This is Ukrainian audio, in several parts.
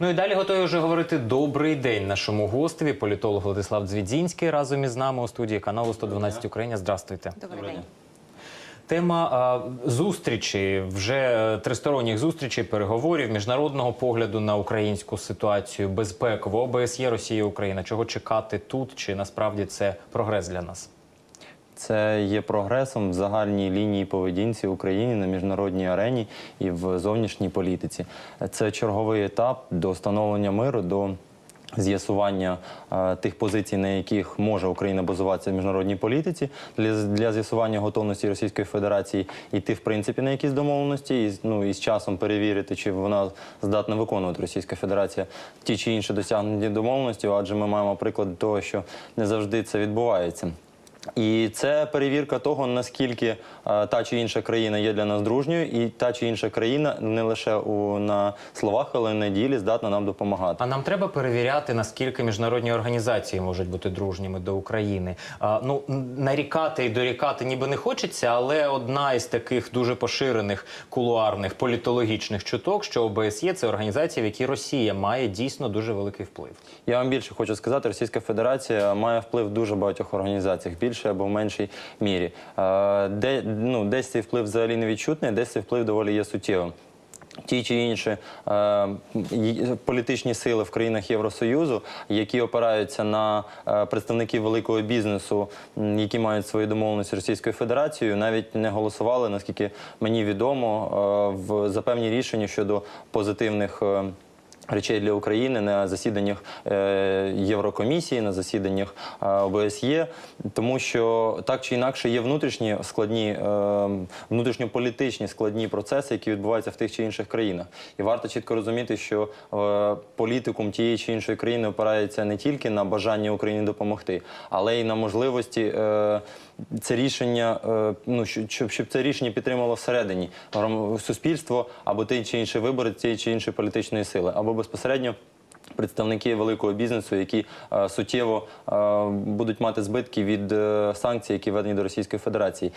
Ну і далі готові вже говорити добрий день нашому гостеві, політолог Владислав Дзвідзінський разом із нами у студії каналу 112 Україна. Здравствуйте. Добрий день. Тема а, зустрічі вже е, тристоронніх зустрічей, переговорів, міжнародного погляду на українську ситуацію, безпекову ОБСЄ, Росія, Україна. Чого чекати тут? Чи насправді це прогрес для нас? Це є прогресом в загальній лінії поведінці України на міжнародній арені і в зовнішній політиці. Це черговий етап до встановлення миру, до з'ясування е, тих позицій, на яких може Україна базуватися в міжнародній політиці, для, для з'ясування готовності Російської Федерації йти в принципі на якісь домовленості, і, ну, і з часом перевірити, чи вона здатна виконувати Російська Федерація ті чи інші досягнені домовленості, адже ми маємо приклад того, що не завжди це відбувається. І це перевірка того, наскільки е, та чи інша країна є для нас дружньою, і та чи інша країна не лише у на словах, але й на ділі здатна нам допомагати. А нам треба перевіряти, наскільки міжнародні організації можуть бути дружніми до України. А, ну нарікати і дорікати ніби не хочеться, але одна із таких дуже поширених кулуарних політологічних чуток, що ОБСЄ це організація, в якій Росія має дійсно дуже великий вплив. Я вам більше хочу сказати, Російська Федерація має вплив в дуже багатьох організаціях, більше або в меншій мірі. Е, Де, ну, десь цей вплив взагалі не відчутний, десь цей вплив доволі є суттєвим. Ті чи інші е, політичні сили в країнах Євросоюзу, які опираються на е, представників великого бізнесу, які мають свої домовленості з Російською Федерацією, навіть не голосували, наскільки мені відомо, е, в за певні рішення щодо позитивних. е, Речей для України на засіданнях е, Єврокомісії, на засіданнях е, ОБСЄ, тому що так чи інакше є внутрішні складні, е, внутрішньополітичні складні процеси, які відбуваються в тих чи інших країнах. І варто чітко розуміти, що політикум тієї чи іншої країни опирається не тільки на бажання Україні допомогти, але й на можливості це рішення, е, ну щоб, щоб це рішення підтримало всередині суспільство або той чи інший виборець цієї чи іншої політичної сили, або безпосередньо. Представники великого бізнесу, які е, суттєво е, будуть мати збитки від е, санкцій, які введені до Російської Федерації.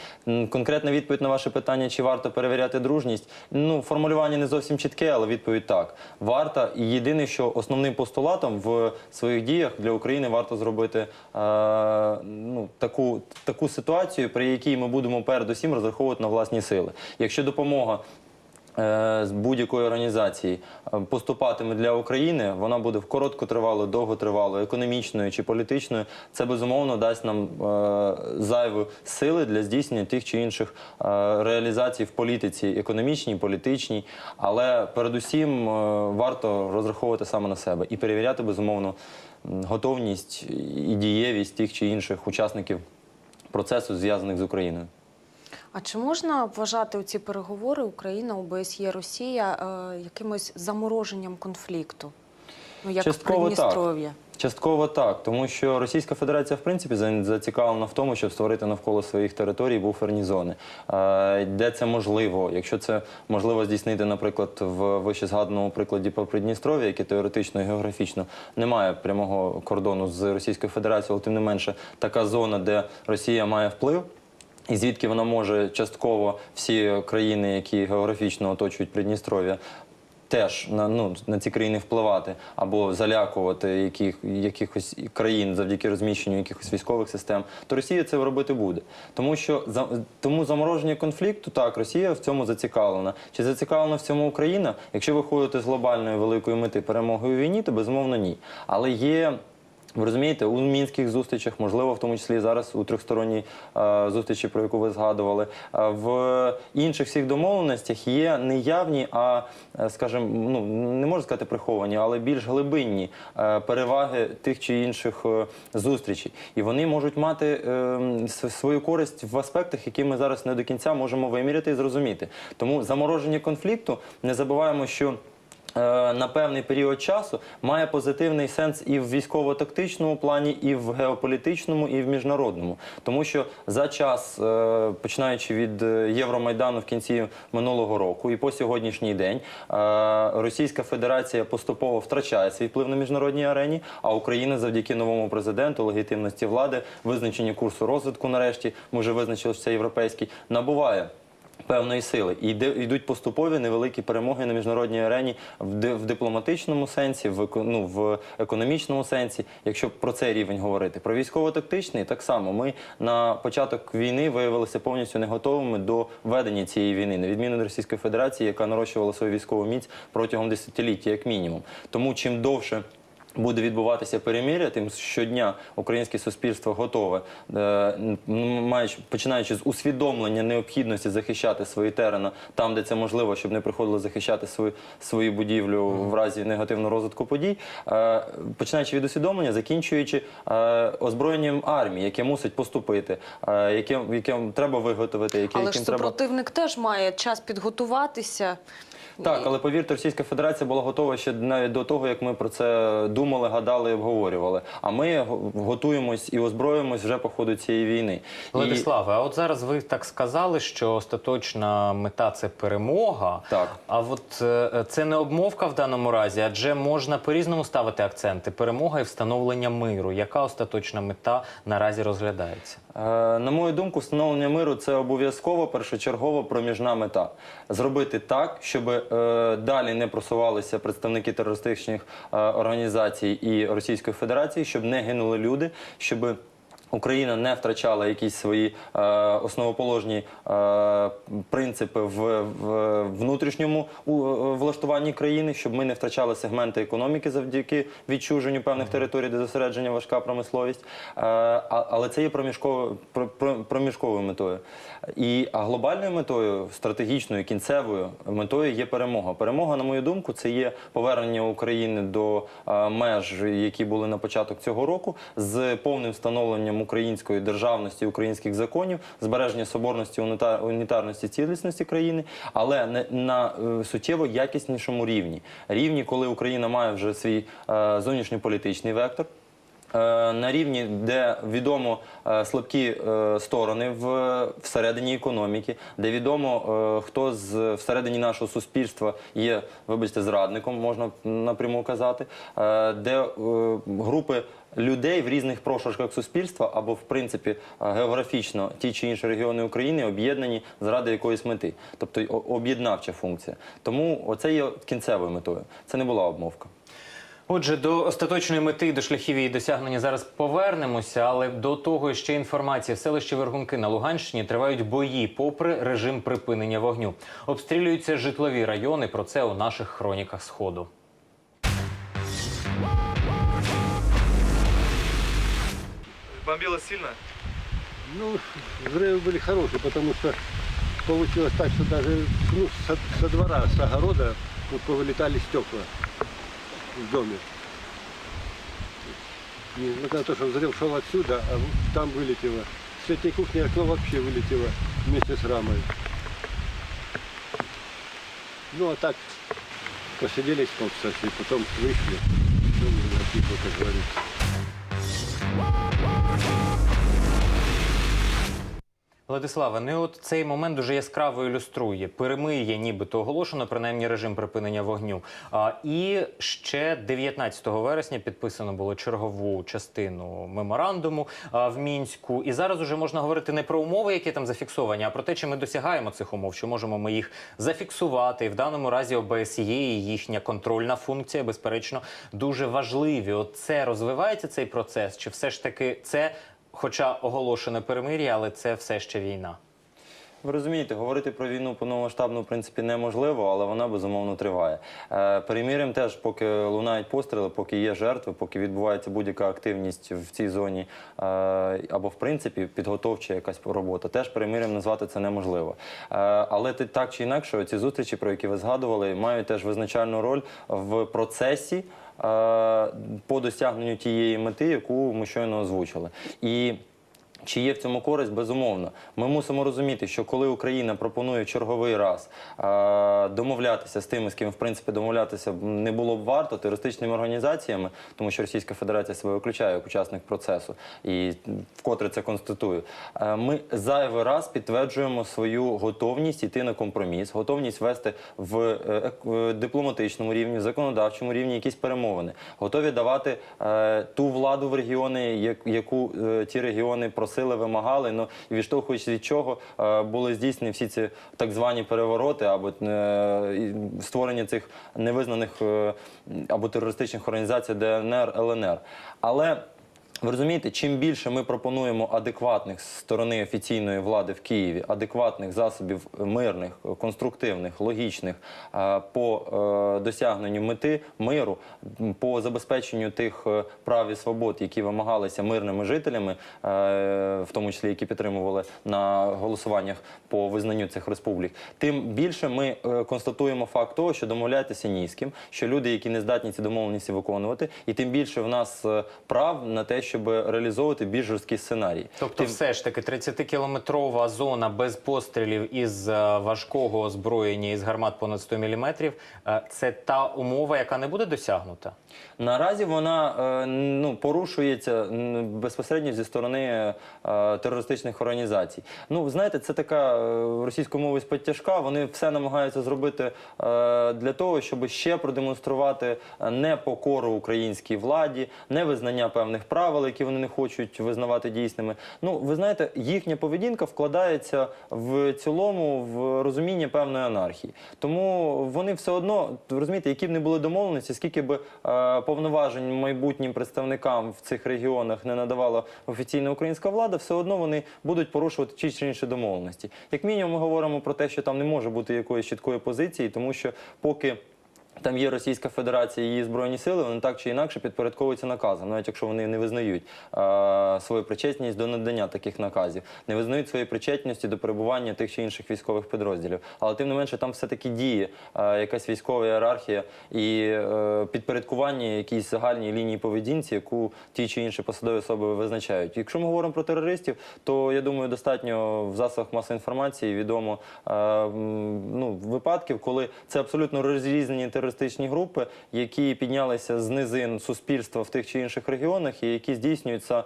Конкретна відповідь на ваше питання, чи варто перевіряти дружність? Ну, формулювання не зовсім чітке, але відповідь так. Варто. І єдине, що основним постулатом в своїх діях для України варто зробити е, ну, таку, таку ситуацію, при якій ми будемо передусім розраховувати на власні сили. Якщо допомога з будь-якої організації е, поступатиме для України, вона буде в короткотривалою, довготривалою, економічною чи політичною. Це безумовно дасть нам е, зайві сили для здійснення тих чи інших е, реалізацій в політиці, економічній, політичній. Але передусім е, варто розраховувати саме на себе і перевіряти безумовно готовність і дієвість тих чи інших учасників процесу, зв'язаних з Україною. А чи можна вважати ці переговори Україна, ОБСЄ, Росія е, якимось замороженням конфлікту? Ну, як Частково в Придністров'я? Частково так, тому що Російська Федерація в принципі зацікавлена в тому, щоб створити навколо своїх територій буферні зони, Е, де це можливо. Якщо це можливо здійснити, наприклад, в вище згаданому прикладі по Придністров'я, яке теоретично і географічно не має прямого кордону з Російською Федерацією, але тим не менше така зона, де Росія має вплив. І звідки вона може частково всі країни, які географічно оточують Придністров'я, теж на, ну, на ці країни впливати або залякувати яких, якихось країн завдяки розміщенню якихось військових систем, то Росія це робити буде. Тому що за, тому замороження конфлікту, так, Росія в цьому зацікавлена. Чи зацікавлена в цьому Україна? Якщо виходити з глобальної великої мети перемоги у війні, то безумовно ні. Але є. Ви розумієте, у мінських зустрічах, можливо, в тому числі зараз у трьохсторонній е, зустрічі, про яку ви згадували, е, в інших всіх домовленостях є не явні, а е, скажімо, ну не можу сказати приховані, але більш глибинні е, переваги тих чи інших е, зустрічей, і вони можуть мати е, свою користь в аспектах, які ми зараз не до кінця можемо виміряти і зрозуміти. Тому замороження конфлікту не забуваємо, що на певний період часу має позитивний сенс і в військово-тактичному плані, і в геополітичному, і в міжнародному. Тому що за час, е, починаючи від е, Євромайдану в кінці минулого року і по сьогоднішній день, е, Російська Федерація поступово втрачає свій вплив на міжнародній арені, а Україна завдяки новому президенту, легітимності влади, визначенню курсу розвитку нарешті, ми вже європейський, набуває Певної сили і йдуть поступові невеликі перемоги на міжнародній арені в, ди- в дипломатичному сенсі, в, ну, в економічному сенсі, якщо про цей рівень говорити. Про військово-тактичний так само. Ми на початок війни виявилися повністю не готовими до ведення цієї війни, на відміну від Російської Федерації, яка нарощувала свою військову міць протягом десятиліття, як мінімум. Тому чим довше буде відбуватися перемир'я, тим щодня українське суспільство готове, е, маючи починаючи з усвідомлення необхідності захищати свої терена там, де це можливо, щоб не приходило захищати свою свою будівлю в разі негативного розвитку подій. е, Починаючи від усвідомлення, закінчуючи е, озброєнням армії, яке мусить поступити, яке яке треба виготовити, яке Але яким ж треба супротивник теж має час підготуватися. Так, але повірте, Російська Федерація була готова ще навіть до того, як ми про це думали, гадали і обговорювали. А ми готуємось і озброїмось вже по ходу цієї війни. І- а от зараз ви так сказали, що остаточна мета це перемога. Так. А от е, це не обмовка в даному разі, адже можна по-різному ставити акценти. Перемога і встановлення миру. Яка остаточна мета наразі розглядається? Е, На мою думку, встановлення миру це обов'язково першочергово проміжна мета. Зробити так, щоб е, далі не просувалися представники терористичних е, організацій і Російської Федерації, щоб не гинули люди, щоб Україна не втрачала якісь свої е, основоположні е, принципи в, в внутрішньому у, е, влаштуванні країни, щоб ми не втрачали сегменти економіки завдяки відчуженню певних територій, де зосередження важка промисловість. Е, але це є проміжково, про- про- проміжковою метою. І, а глобальною метою, стратегічною, кінцевою метою є перемога. Перемога, на мою думку, це є повернення України до е, меж, які були на початок цього року, з повним встановленням української державності, українських законів, збереження соборності, уніта- унітарності, цілісності країни, але не на е, суттєво якіснішому рівні. Рівні, коли Україна має вже свій е, зовнішньополітичний вектор. Е, на рівні, де відомо е, слабкі сторони в всередині економіки, де відомо хто з всередині нашого суспільства є, вибачте, зрадником, можна напряму казати, де групи. Людей в різних прошарках суспільства або в принципі е, географічно ті чи інші регіони України об'єднані заради якоїсь мети, тобто об'єднавча функція. Тому оце є кінцевою метою. Це не була обмовка. Отже, до остаточної мети, до шляхів її досягнення зараз повернемося, але до того ще інформація. В селищі Вергунки на Луганщині тривають бої, попри режим припинення вогню. Обстрілюються житлові райони. Про це у наших хроніках сходу. Бомбило сильно? Ну, взрывы были хорошие, потому что получилось так, что даже ну, со, со двора, с огорода вот, повылетали стекла в доме. Несмотря на то, что взрыв шел отсюда, а там вылетело. С этой кухни окно вообще вылетело вместе с рамой. Ну, а так посидели с полчаса, и потом вышли. Ну, затихло, как говорится. Whoa, whoa, whoa. Владиславе, ну от цей момент дуже яскраво ілюструє. Перемир'я нібито оголошено, принаймні режим припинення вогню. А, і ще 19 вересня підписано було чергову частину меморандуму а, в Мінську. І зараз уже можна говорити не про умови, які там зафіксовані, а про те, чи ми досягаємо цих умов, чи можемо ми їх зафіксувати. І в даному разі ОБСЄ і їхня контрольна функція, безперечно, дуже важливі. От це розвивається цей процес, чи все ж таки це? Хоча оголошене перемир'я, але це все ще війна. Ви розумієте, говорити про війну повномасштабну в принципі неможливо, але вона безумовно триває. Е, перемір'ям теж, поки лунають постріли, поки є жертви, поки відбувається будь-яка активність в цій зоні, е, або в принципі підготовча якась робота, теж перемір'ям назвати це неможливо. Е, але ти- так чи інакше, ці зустрічі, про які ви згадували, мають теж визначальну роль в процесі. По досягненню тієї мети, яку ми щойно озвучили, і чи є в цьому користь? Безумовно. Ми мусимо розуміти, що коли Україна пропонує черговий раз е, домовлятися з тими, з ким в принципі домовлятися не було б варто терористичними організаціями, тому що Російська Федерація себе виключає як учасник процесу і вкотре це конститує. е, Ми зайвий раз підтверджуємо свою готовність йти на компроміс, готовність вести в е, е, дипломатичному рівні, в законодавчому рівні якісь перемовини, готові давати е, ту владу в регіони, як- яку е, ті регіони просили просили, вимагали. Ну і відштовхуючись від чого е, були здійснені всі ці так звані перевороти або е, створення цих невизнаних е, або терористичних організацій ДНР, ЛНР. Але ви розумієте, чим більше ми пропонуємо адекватних з сторони офіційної влади в Києві, адекватних засобів мирних, конструктивних, логічних е, по е, досягненню мети миру, по забезпеченню тих е, прав і свобод, які вимагалися мирними жителями, в тому числі які підтримували на голосуваннях по визнанню цих республік, тим більше ми констатуємо факт того, що домовлятися ні з ким, що люди, які не здатні ці домовленості виконувати, і тим більше в нас прав на те, щоб реалізовувати більш жорсткі сценарії. Тобто, Тим- все ж таки 30-кілометрова зона без пострілів із е, важкого озброєння із гармат понад 100 мм – це та умова, яка не буде досягнута. Наразі вона е, ну, порушується безпосередньо зі сторони е, терористичних організацій. Ну, знаєте, це така російською мовою сподтяжка. Вони все намагаються зробити для того, щоб ще продемонструвати непокору українській владі, невизнання певних правил, які вони не хочуть визнавати дійсними. Ну, ви знаєте, їхня поведінка вкладається в цілому в розуміння певної анархії. Тому вони все одно розумієте, які б не були домовленості, скільки б е, повноважень майбутнім представникам в цих регіонах не надавала офіційна українська влада, все одно вони будуть порушувати чи інші домовленості. Як мінімум, ми говоримо про те, що там не може бути якоїсь чіткої позиції, тому що поки. Там є Російська Федерація і її збройні сили, вони так чи інакше підпорядковуються наказам, навіть якщо вони не визнають е, свою причетність до надання таких наказів, не визнають своєї причетності до перебування тих чи інших військових підрозділів. Але тим не менше, там все-таки діє е, якась військова ієрархія і е, підпорядкування якійсь загальній лінії поведінці, яку ті чи інші посадові особи визначають. Якщо ми говоримо про терористів, то я думаю, достатньо в засобах масової інформації відомо е, ну, випадків, коли це абсолютно розрізнені терористичні групи, які піднялися з низин суспільства в тих чи інших регіонах, і які здійснюються е,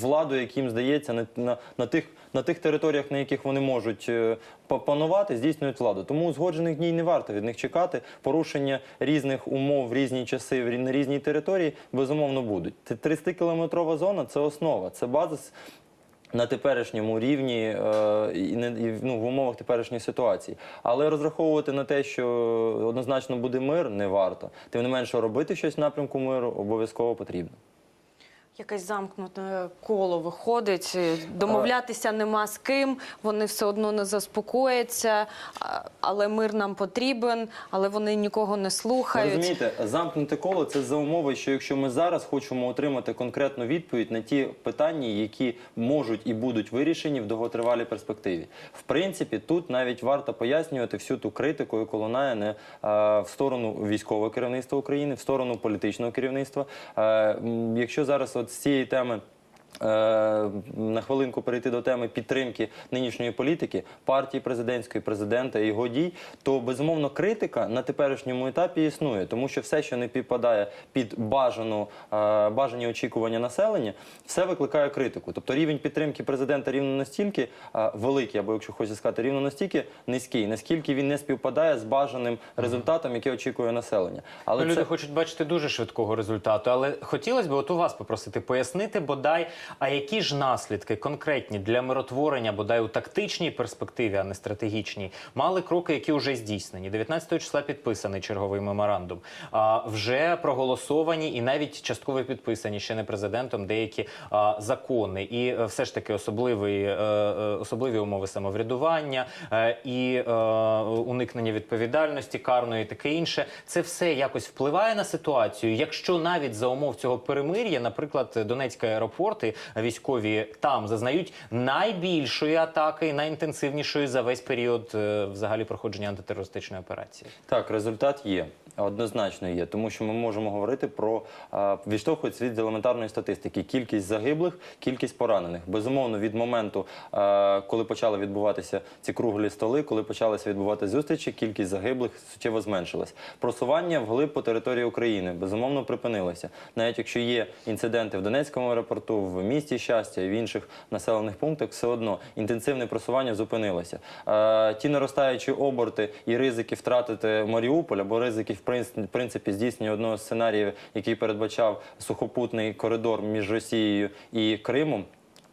владою, яким здається, на, на, на тих. На тих територіях, на яких вони можуть е, панувати, здійснюють владу. Тому узгоджених дій не варто від них чекати. Порушення різних умов в різні часи в на різній території безумовно будуть. Це 30-кілометрова зона це основа, це базис на теперішньому рівні е, і, не, і ну, в умовах теперішньої ситуації. Але розраховувати на те, що однозначно буде мир, не варто. Тим не менше, робити щось в напрямку миру обов'язково потрібно. Якесь замкнуте коло виходить, е, домовлятися нема з ким, вони все одно не заспокояться, але мир нам потрібен, але вони нікого не слухають. Розумієте, замкнуте коло це за умови, що якщо ми зараз хочемо отримати конкретну відповідь на ті питання, які можуть і будуть вирішені в довготривалій перспективі. В принципі, тут навіть варто пояснювати всю ту критику, яка лунає не в сторону військового керівництва України, в сторону політичного керівництва. Е, якщо зараз от з цієї теми. Е, на хвилинку перейти до теми підтримки нинішньої політики, партії президентської, президента і його дій, то безумовно критика на теперішньому етапі існує, тому що все, що не підпадає під бажану, е, бажані очікування населення, все викликає критику. Тобто рівень підтримки президента рівно настільки е, великий, або якщо хочеться сказати, рівно настільки низький, наскільки він не співпадає з бажаним результатом, який очікує населення. Але Ну, Люди це... хочуть бачити дуже швидкого результату, але хотілося б от у вас попросити пояснити, бодай, а які ж наслідки конкретні для миротворення, бодай у тактичній перспективі, а не стратегічній, мали кроки, які вже здійснені. 19 числа підписаний черговий меморандум. А вже проголосовані і навіть частково підписані ще не президентом деякі а, закони. І е, все ж таки особливий, е, е, особливі умови самоврядування е, і е, уникнення відповідальності карної, і таке інше. Це все якось впливає на ситуацію. Якщо навіть за умов цього перемир'я, наприклад, Донецькі аеропорти військові там зазнають найбільшої атаки, найінтенсивнішої за весь період е, взагалі проходження антитерористичної операції. Так, результат є. Однозначно є, тому що ми можемо говорити про а, відштовхується від елементарної статистики: кількість загиблих, кількість поранених. Безумовно, від моменту, коли почали відбуватися ці круглі столи, коли почалися відбуватися зустрічі, кількість загиблих суттєво зменшилась. Просування вглиб по території України безумовно припинилося. Навіть якщо є інциденти в Донецькому аеропорту, в місті щастя і в інших населених пунктах, все одно інтенсивне просування зупинилося. Ті наростаючі оберти і ризики втратити Маріуполь або ризики в принц- принципі здійснення одного з сценаріїв, який передбачав сухопутний коридор між Росією і Кримом.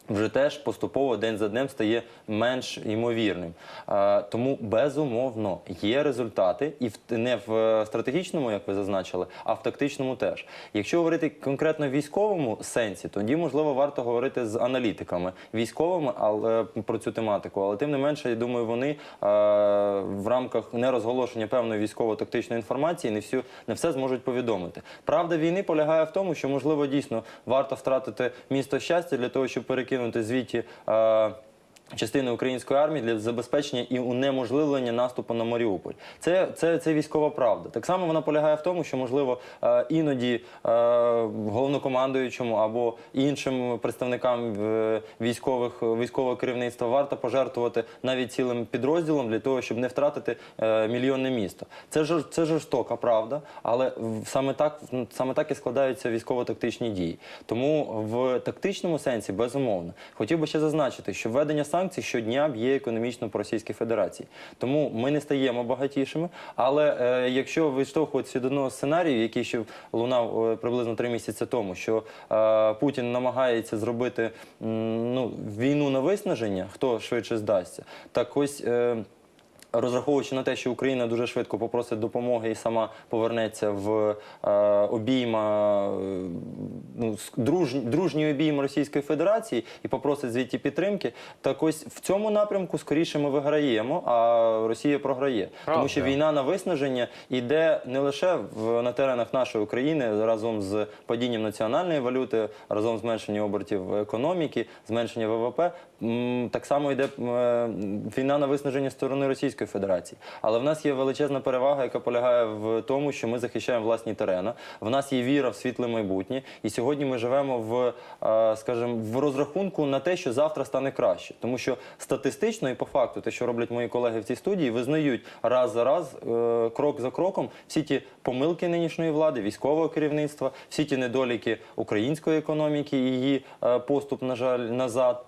Вже теж поступово день за днем стає менш ймовірним. Е, Тому безумовно є результати, і не в е, стратегічному, як ви зазначили, а в тактичному теж. Якщо говорити конкретно в військовому сенсі, тоді можливо варто говорити з аналітиками військовими, але про цю тематику. Але тим не менше, я думаю, вони е, в рамках нерозголошення певної військово-тактичної інформації не всю не все зможуть повідомити. Правда війни полягає в тому, що можливо дійсно варто втратити місто щастя для того, щоб перекинути звідті. Е, Частини української армії для забезпечення і унеможливлення наступу на Маріуполь. Це, це, це військова правда. Так само вона полягає в тому, що можливо е, іноді е, головнокомандуючому або іншим представникам е, військових військового керівництва варто пожертвувати навіть цілим підрозділом для того, щоб не втратити мільйонне місто. Це жор- це жорстока правда, але саме так саме так і складаються військово-тактичні дії. Тому в тактичному сенсі безумовно хотів би ще зазначити, що введення санкцій щодня б'є економічно по Російській Федерації. Тому ми не стаємо багатішими. Але е, якщо виштовхуватися від одного сценарію, який ще лунав е, приблизно три місяці тому, що е, Путін намагається зробити м, ну, війну на виснаження, хто швидше здасться, так ось. Е, Розраховуючи на те, що Україна дуже швидко попросить допомоги і сама повернеться в е, обійма е, ну, друж, дружній обійм Російської Федерації і попросить звідті підтримки, так ось в цьому напрямку скоріше ми виграємо, а Росія програє. Тому що війна на виснаження йде не лише в, на теренах нашої України разом з падінням національної валюти, разом з зменшенням обертів економіки, зменшення ВВП. Так само йде е, війна на виснаження сторони Російської Федерації. Але в нас є величезна перевага, яка полягає в тому, що ми захищаємо власні терени. В нас є віра в світле майбутнє, і сьогодні ми живемо в, е, скажімо, в розрахунку на те, що завтра стане краще. Тому що статистично і по факту, те, що роблять мої колеги в цій студії, визнають раз за раз, е, крок за кроком, всі ті помилки нинішньої влади, військового керівництва, всі ті недоліки української економіки і її е, поступ, на жаль, назад.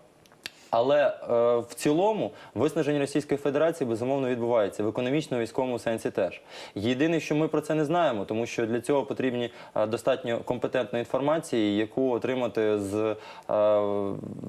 Але е, в цілому виснаження Російської Федерації безумовно відбувається в економічному військовому сенсі теж. Єдине, що ми про це не знаємо, тому що для цього потрібні е, достатньо компетентної інформації, яку отримати з, е,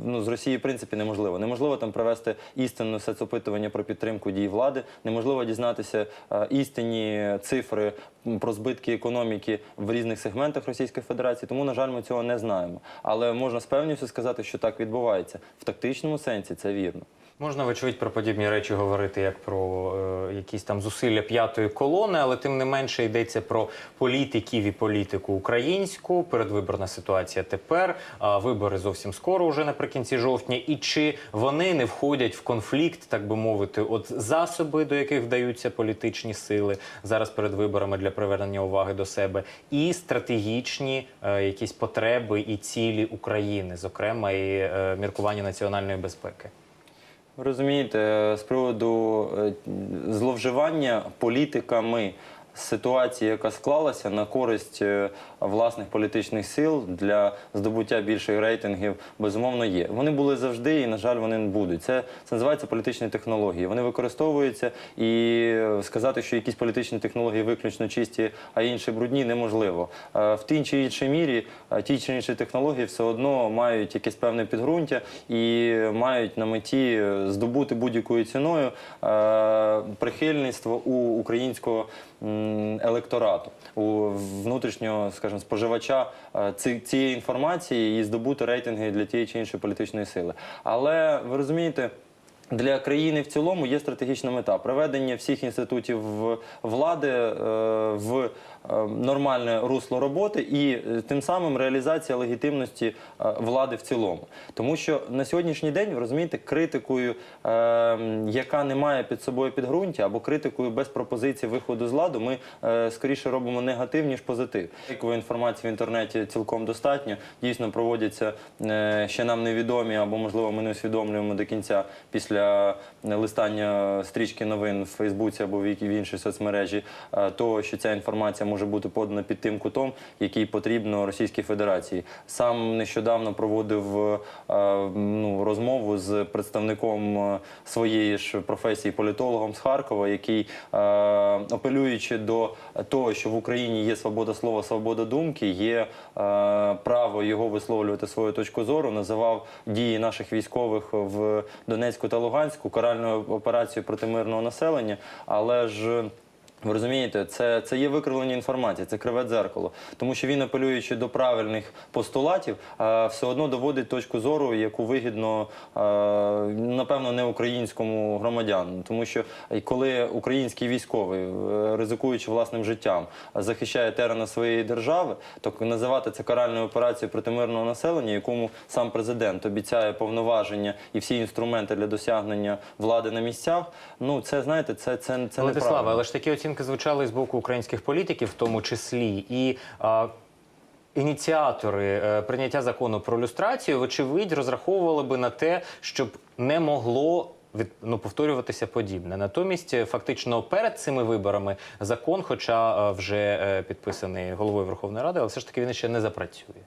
ну, з Росії в принципі неможливо. Неможливо там провести істинне соцопитування про підтримку дій влади, неможливо дізнатися е, істинні цифри про збитки економіки в різних сегментах Російської Федерації. Тому, на жаль, ми цього не знаємо. Але можна з певністю сказати, що так відбувається. В тактичному сенсі це вірно. Можна, вочевидь, про подібні речі говорити як про е, якісь там зусилля п'ятої колони, але тим не менше йдеться про політиків і політику українську. Передвиборна ситуація тепер, а вибори зовсім скоро, уже наприкінці жовтня. І чи вони не входять в конфлікт, так би мовити, от засоби, до яких вдаються політичні сили зараз перед виборами для привернення уваги до себе, і стратегічні е, якісь потреби і цілі України, зокрема і е, міркування національної безпеки. Розумієте, з приводу е, зловживання політиками ситуації, яка склалася на користь е, власних політичних сил для здобуття більших рейтингів, безумовно є. Вони були завжди, і на жаль, вони не будуть. Це, це називається політичні технології. Вони використовуються, і е, сказати, що якісь політичні технології виключно чисті, а інші брудні, неможливо. Е, В тій чи іншій мірі е, ті чи інші технології все одно мають якесь певне підґрунтя і мають на меті здобути будь-якою ціною прихильництво у українського електорату, у внутрішнього, скажімо, споживача е, цієї інформації і здобути рейтинги для тієї чи іншої політичної сили. Але ви розумієте. Для країни в цілому є стратегічна мета приведення всіх інститутів влади е, в нормальне русло роботи і е, тим самим реалізація легітимності е, влади в цілому. Тому що на сьогоднішній день, ви розумієте, критикою, е, яка не має під собою підґрунтя, або критикою без пропозиції виходу з ладу, ми е, скоріше робимо негатив, ніж позитив. Фейкової інформації в інтернеті цілком достатньо. Дійсно проводяться ще нам невідомі, або можливо ми не усвідомлюємо до кінця після листання стрічки новин в Фейсбуці або в іншій соцмережі, того, що ця інформація може може бути подано під тим кутом, який потрібно Російській Федерації. Сам нещодавно проводив е, ну, розмову з представником е, своєї ж професії політологом з Харкова, який е, апелюючи до того, що в Україні є свобода слова, свобода думки, є право його висловлювати свою точку зору, називав дії наших військових в Донецьку та Луганську каральною операцією проти мирного населення, але ж. Ви розумієте, це, це є викривлення інформації, це криве дзеркало. Тому що він, апелюючи до правильних постулатів, е, все одно доводить точку зору, яку вигідно, е, напевно, не українському громадянину. Тому що коли український військовий, е, ризикуючи власним життям, захищає терени своєї держави, то називати це каральною операцією проти мирного населення, якому сам президент обіцяє повноваження і всі інструменти для досягнення влади на місцях. Ну це знаєте, це, це, це неправильно. але ж такі оцінки звучали з боку українських політиків, в тому числі і. А... Ініціатори е, прийняття закону про люстрацію, вочевидь, розраховували би на те, щоб не могло від, ну, повторюватися подібне. Натомість, е, фактично, перед цими виборами закон, хоча е, вже підписаний головою Верховної Ради, але все ж таки він ще не запрацює.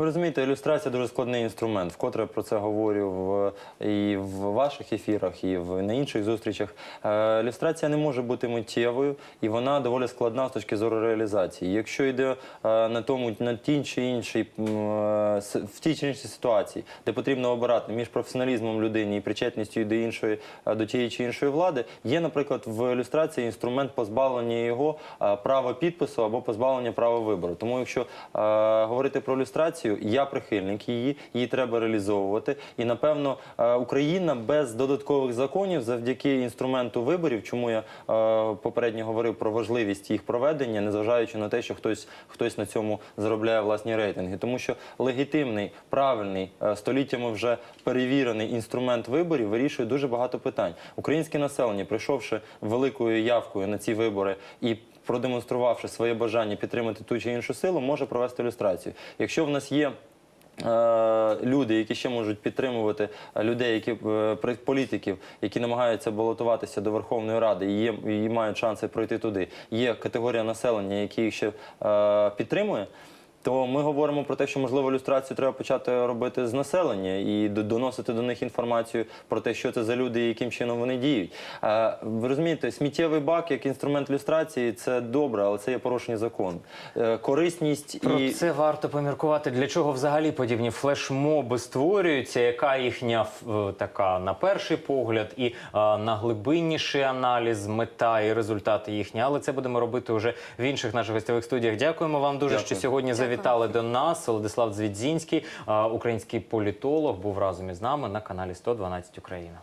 Ви розумієте, ілюстрація дуже складний інструмент. Вкотре про це говорю в, і в ваших ефірах, і в, на інших зустрічах. Е, ілюстрація не може бути миттєвою, і вона доволі складна з точки зору реалізації. Якщо йде е, на тому на тій чи іншій е, в тій чи іншій ситуації, де потрібно обирати між професіоналізмом людини і причетністю до іншої до тієї чи іншої влади, є, наприклад, в ілюстрації інструмент позбавлення його права підпису або позбавлення права вибору. Тому, якщо говорити про ілюстрацію, я прихильник її, її треба реалізовувати. І напевно е, Україна без додаткових законів, завдяки інструменту виборів, чому я е, попередньо говорив про важливість їх проведення, незважаючи на те, що хтось хтось на цьому заробляє власні рейтинги, тому що легітимний, правильний, е, століттями вже перевірений інструмент виборів вирішує дуже багато питань. Українське населення, прийшовши великою явкою на ці вибори і продемонструвавши своє бажання підтримати ту чи іншу силу, може провести люстрацію. Якщо в нас є е, люди, які ще можуть підтримувати е, людей, які е, політиків, які намагаються балотуватися до Верховної Ради і, є, і мають шанси пройти туди. Є категорія населення, які їх ще е, підтримує. То ми говоримо про те, що можливо ілюстрацію треба почати робити з населення і доносити до них інформацію про те, що це за люди і яким чином вони діють. Е, Ви розумієте, сміттєвий бак як інструмент ілюстрації це добре, але це є порушення закону. Е, Корисність Про і це варто поміркувати. Для чого взагалі подібні флешмоби створюються? Яка їхня е, така на перший погляд і е, на глибинніший аналіз, мета і результати їхні? Але це будемо робити вже в інших наших гостьових студіях. Дякуємо вам дуже, Дякую. що сьогодні завітали до нас. Владислав Дзвідзінський, український політолог, був разом із нами на каналі 112 Україна.